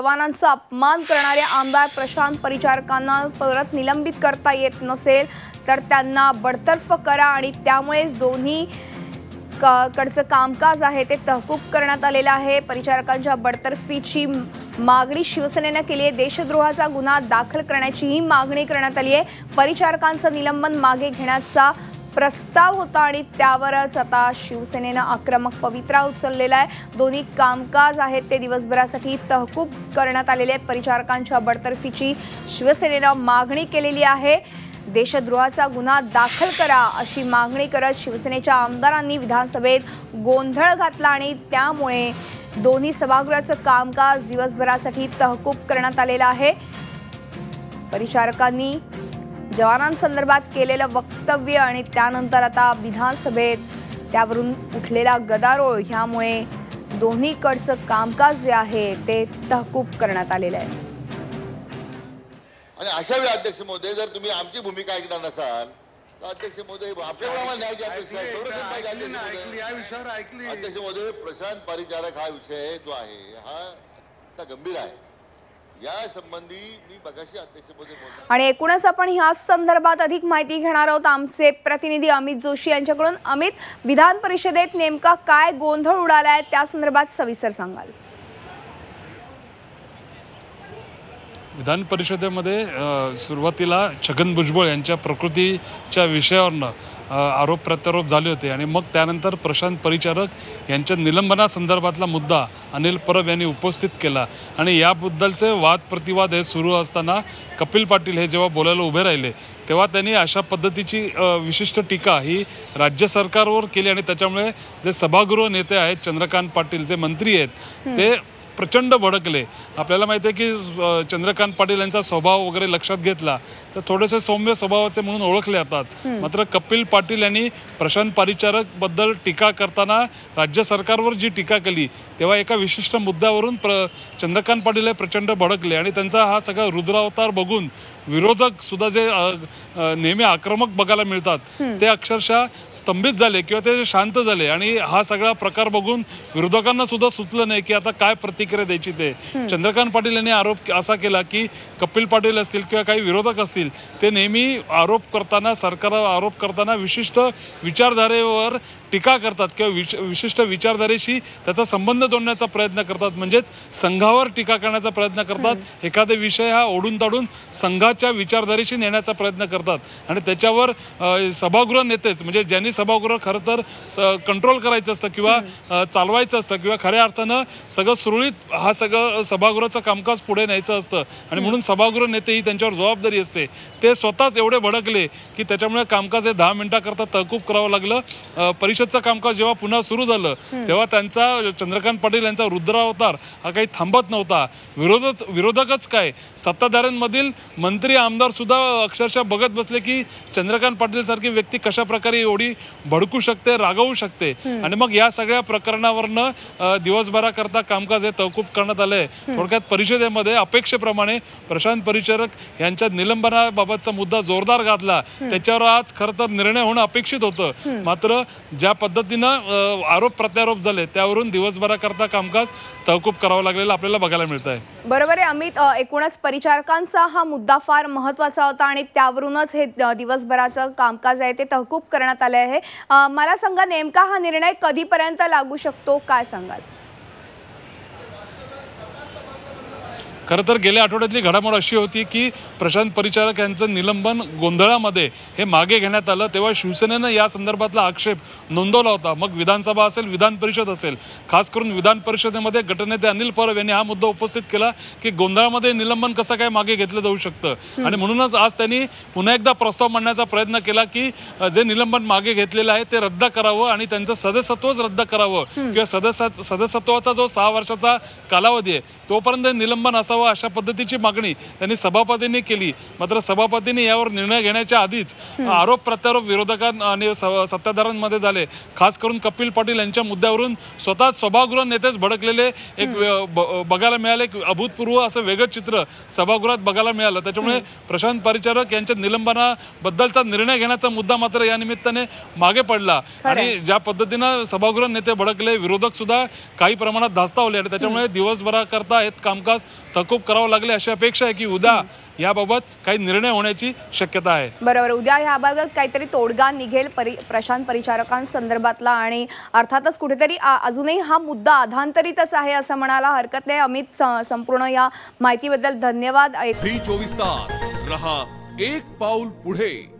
जवानांचा अपमान करणाऱ्या आमदार प्रशांत परिचारकांना परत निलंबित करता येत नसेल तर त्यांना बडतर्फ करा आणि त्यामुळेच दोन्ही क- कडचं कामकाज आहे ते तहकूब करण्यात आलेलं आहे. परिचारकांच्या बडतर्फीची मागणी शिवसेनेनं केली आहे. देशद्रोहाचा गुन्हा दाखल करण्याचीही मागणी करण्यात आली आहे. परिचारकांचं निलंबन मागे घेण्याचा प्रस्ताव होता आणि त्यावरच आता शिवसेनेनं आक्रमक पवित्रा उचललेला आहे. दोन्ही कामकाज आहेत ते दिवसभरासाठी तहकूब करण्यात आलेले आहेत. परिचारकांच्या बडतर्फीची शिवसेनेनं मागणी केलेली आहे. देशद्रोहाचा गुन्हा दाखल करा अशी मागणी करत शिवसेनेच्या आमदारांनी विधानसभेत गोंधळ घातला आणि त्यामुळे दोन्ही सभागृहाचं कामकाज दिवसभरासाठी तहकूब करण्यात आलेलं आहे. परिचारकांनी जवानांसंदर्भात केलेलं वक्तव्य आणि त्यानंतर आता विधानसभेत त्यावरून उठलेला गदारोळ ह्यामुळे दोन्हीकडचं कामकाज जे आहे ते तहकूब करण्यात आलेलं आहे. आणि अशा वेळी अध्यक्ष महोदय जर तुम्ही आमची भूमिका ऐकणार नसाल तर अध्यक्ष महोदय अध्यक्ष ना ऐकली महोदय. या विषयावर ऐकली. अध्यक्ष महोदय प्रशांत परिचारक हा विषय जो आहे हा गंभीर आहे. आणि एकूणच आपण ह्याच संदर्भात अधिक माहिती घेणार आहोत. आमचे प्रतिनिधी अमित जोशी यांच्याकडून. अमित विधान परिषदेत नेमका काय गोंधळ उडालाय त्या संदर्भात सविस्तर सांगाल. विधान परिषदेमध्ये सुरुवातीला छगन भुजबळ यांच्या प्रकृतीच्या विषयावरनं आरोप प्रत्यारोप झाले होते आणि मग त्यानंतर प्रशांत परिचारक यांच्या निलंबनासंदर्भातला मुद्दा अनिल परब यांनी उपस्थित केला. आणि याबद्दलचे वाद प्रतिवाद हे सुरू असताना कपिल पाटील हे जेव्हा बोलायला उभे राहिले तेव्हा त्यांनी अशा पद्धतीची विशिष्ट टीका ही राज्य सरकारवर केली आणि त्याच्यामुळे जे सभागृह नेते आहेत चंद्रकांत पाटील जे मंत्री आहेत ते प्रचंड भडकले. आपल्याला माहिती आहे की चंद्रकांत पाटील यांचा स्वभाव वगैरे लक्षात घेतला तर थोडेसे सौम्य स्वभावाचे म्हणून ओळखले जातात. मात्र कपिल पाटील यांनी प्रशांत परिचारकबद्दल टीका करताना राज्य सरकारवर जी टीका केली तेव्हा एका विशिष्ट मुद्द्यावरून प्र चंद्रकांत पाटील हे प्रचंड भडकले आणि त्यांचा हा सगळा रुद्रावतार बघून विरोधक सुद्धा जे नेहमी आक्रमक बघायला मिळतात ते अक्षरशः स्तंभित झाले किंवा ते शांत झाले आणि हा सगळा प्रकार बघून विरोधकांना सुद्धा सुचलं नाही की आता काय प्रतिक्रिया द्यायची ते. चंद्रकांत पाटील यांनी आरोप असा केला की कपिल पाटील असतील किंवा काही विरोधक असतील ते नेहमी आरोप करताना सरकारवर आरोप करताना विशिष्ट विचारधारेवर टीका करतात किंवा विश विशिष्ट विचारधारेशी त्याचा संबंध जोडण्याचा प्रयत्न करतात. म्हणजेच संघावर टीका करण्याचा प्रयत्न करतात. एखादा विषय हा ओढून ताडून संघाच्या विचारधारेशी नेण्याचा प्रयत्न करतात. आणि त्याच्यावर सभागृह नेतेच म्हणजे ज्यांनी सभागृह खरं तर कंट्रोल करायचं असतं किंवा चालवायचं असतं किंवा खऱ्या अर्थानं सगळं सुरळीत हा सगळं सभागृहाचं कामकाज पुढे न्यायचं असतं. आणि म्हणून सभागृह नेते ही त्यांच्यावर जबाबदारी असते. ते स्वतःच एवढे भडकले की त्याच्यामुळे कामकाज हे दहा मिनिटाकरता तहकूब करावं लागलं. अ, परिषदचं कामकाज जेव्हा पुन्हा सुरू झालं तेव्हा त्यांचा चंद्रकांत पाटील यांचा रुद्रावतार हा काही थांबत नव्हता. विरोधच विरोधकच काय? सत्ताधाऱ्यांमधील मंत्री आमदार सुद्धा अक्षरशः बघत बसले की चंद्रकांत पाटील सारखी व्यक्ती कशा प्रकारे एवढी भडकू शकते रागवू शकते? आणि मग या सगळ्या प्रकरणावरनं दिवसभराकरता कामकाज हे तहकूब करण्यात आलंय. थोडक्यात परिषदेमध्ये अपेक्षेप्रमाणे प्रशांत परिचारक यांच्या निलंबनाबाबतचा मुद्दा जोरदार घातला. त्याच्यावर आज खरं तर निर्णय होणं अपेक्षित होतं. मात्र ज्या पद्धतीनं आरोप प्रत्यारोप झाले. त्यावरून दिवसभराकरता कामकाज तहकूब करावं लागलेलं आपल्याला बघायला मिळत आहे बरोबर आहे अमित. एकूणच परिचारकांचा हा मुद्दा फार महत्त्वाचा होता आणि त्यावरूनच हे दिवसभराचं कामकाज आहे ते तहकूब करण्यात आले आहे. मला सांगा नेमका हा निर्णय कधीपर्यंत लागू शकतो? काय सांगाल? खरं तर गेल्या आठवड्यातली घडामोड अशी होती की प्रशांत परिचारक यांचं निलंबन गोंधळामध्ये हे मागे घेण्यात आलं. तेव्हा शिवसेनेनं या संदर्भातला आक्षेप नोंदवला होता. मग विधानसभा असेल विधान परिषद असेल. खास करून विधान परिषदेमध्ये गटनेते अनिल परब यांनी हा मुद्दा उपस्थित केला की गोंधळामध्ये निलंबन कसं काय मागे घेतलं जाऊ शकतं. आणि म्हणूनच आज त्यांनी पुन्हा एकदा प्रस्ताव मांडण्याचा प्रयत्न केला की जे निलंबन मागे घेतलेलं आहे ते रद्द करावं आणि त्यांचं सदस्यत्वच रद्द करावं. किंवा सदस्य सदस्यत्वाचा जो सहा वर्षाचा कालावधी आहे तोपर्यंत निलंबन असावं यावं अशा पद्धतीची मागणी त्यांनी सभापतींनी केली. मात्र सभापतींनी यावर निर्णय घेण्याच्या आधीच आरोप प्रत्यारोप विरोधकां आणि सत्ताधाऱ्यांमध्ये झाले. खास करून कपिल पाटील यांच्या मुद्द्यावरून स्वतः सभागृह नेतेच भडकलेले एक बघायला मिळाले. एक अभूतपूर्व असं वेगळं चित्र सभागृहात बघायला मिळालं. त्याच्यामुळे प्रशांत परिचारक यांच्या निलंबनाबद्दलचा निर्णय घेण्याचा मुद्दा मात्र या निमित्ताने मागे पडला. आणि ज्या पद्धतीनं सभागृह नेते भडकले विरोधक सुद्धा काही प्रमाणात धास्तावले आणि त्याच्यामुळे दिवसभराकरता हे कामकाज तहकूब करावं लागले अशी अपेक्षा आहे की उद्या याबाबत काही निर्णय होण्याची शक्यता आहे. बरोबर. उद्या ह्याबाबत काहीतरी तोडगा निघेल परि प्रशांत परिचारकांसंदर्भातला आणि अर्थातच कुठेतरी अजूनही हा मुद्दा अधांतरितच आहे असं म्हणायला हरकत नाही. अमित स- संपूर्ण या माहितीबद्दल धन्यवाद. चोवीस तास. रहा एक पाऊल पुढे.